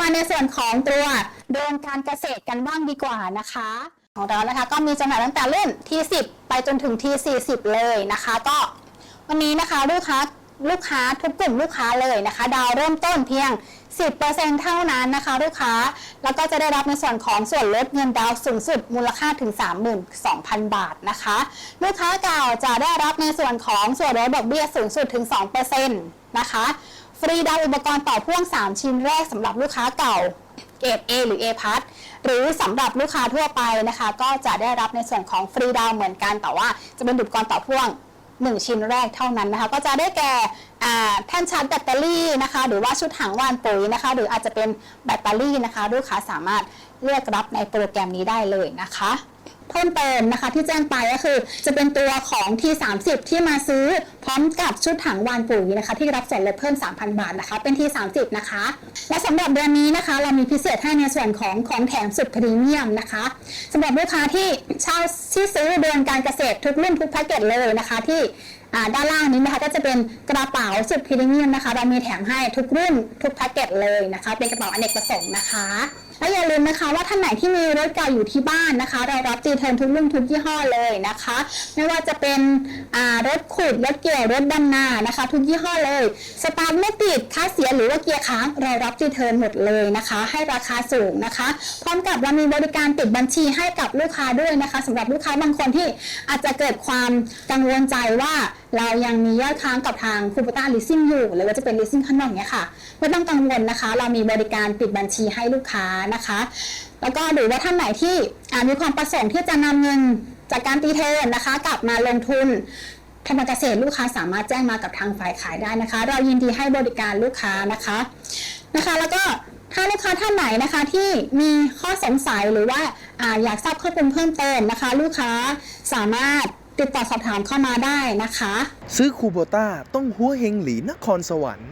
มาในส่วนของตัวโดรนการเกษตรกันบ้างดีกว่านะคะ ของเรานะคะก็มีจำหน่ายตั้งแต่รุ่น T10 ไปจนถึงที่40 เลยนะคะ ก็วันนี้นะคะลูกค้าลูกค้าทุกกลุ่มลูกค้าเลยนะคะ ดาวเริ่มต้นเพียง 10%เท่านั้นนะคะ ลูกค้า แล้วก็จะได้รับในส่วนของส่วนลดเงินดาวน์สูงสุดมูลค่าถึง 32,000 บาทนะคะ ลูกค้าเก่าจะได้รับในส่วนของส่วนลดดอกเบี้ยสูงสุดถึง 2%นะคะฟรีดาวอุปกรณ์ต่อพ่วง 3 ชิ้นแรกสำหรับลูกค้าเก่าเกรด A หรือ A พัทหรือสำหรับลูกค้าทั่วไปนะคะ ก็จะได้รับในส่วนของฟรีดาวเหมือนกันแต่ว่าจะเป็นอุปกรณ์ต่อพ่วง 1 ชิ้นแรกเท่านั้นนะคะ ก็จะได้แก่แท่นชาร์จแบตเตอรี่นะคะ หรือว่าชุดถังว่านปุ๋ยนะคะ หรืออาจจะเป็นแบตเตอรี่นะคะ ลูกค้าสามารถเลือกรับในโปรแกรมนี้ได้เลยนะคะ เพิ่มเติมนะคะที่แจ้งไปก็คือ จะเป็นตัวของ T30 ที่มาซื้อพร้อมกับชุดถังวานปุ๋ยนะคะที่รับส่วนลดเพิ่ม 3,000 บาทนะคะ เป็น T30 นะคะ และสำหรับเดือนนี้นะคะ เรามีพิเศษให้ในส่วนของของแถมสุดพรีเมียมนะคะสำหรับลูกค้าที่เช่าที่ซื้อเดือนการเกษตรทุกรุ่นทุกแพ็กเกจเลยนะคะที่ด้านล่างนี้นะคะก็จะเป็นกระเป๋าสุดพรีเมียมนะคะ เรามีแถมให้ทุกรุ่นทุกแพ็กเกจเลยนะคะ เป็นกระเป๋าอเนกประสงค์นะคะ และอย่าลืมนะคะว่าท่านไหนที่มีรถเก่าอยู่ที่บ้านนะคะ เรารับจีเทิร์นทุกรุ่นทุกยี่ห้อเลยนะคะ ไม่ว่าจะเป็นรถขุดรถเกี่ยวรถดำนานะคะ ทุกยี่ห้อเลยสตาร์ทไม่ติดค่าเสียหรือว่าเกียร์ค้างเรารับจีเทิร์นหมดเลยนะคะ ให้ราคาสูงนะคะ พร้อมกับเรามีบริการติดบัญชีให้กับลูกค้าด้วยนะคะสำหรับลูกค้าบางคนที่อาจจะเกิดความกังวลใจว่า เรายังมียอดค้างกับทางคูปต้าลิสซิ่งอยู่หรือว่าจะเป็นลิสซิ่งข้างนอกเนี้ยค่ะไม่ต้องกังวลนะคะ เรามีบริการปิดบัญชีให้ลูกค้านะคะ แล้วก็หรือว่าท่านไหนที่มีความประสงค์ที่จะนำเงินจากการตีเทิร์นนะคะ กลับมาลงทุนทำการเกษตรลูกค้าสามารถแจ้งมากับทางฝ่ายขายได้นะคะ เรายินดีให้บริการลูกค้านะคะนะคะ แล้วก็ถ้าลูกค้าท่านไหนนะคะที่มีข้อสงสัยหรือว่าอาอยากทราบข้อมูลเพิ่มเติมนะคะ ลูกค้าสามารถ ติดต่อสอบถามเข้ามาได้นะคะ ซื้อคูโบต้าต้องหัวเฮงหลีนครสวรรค์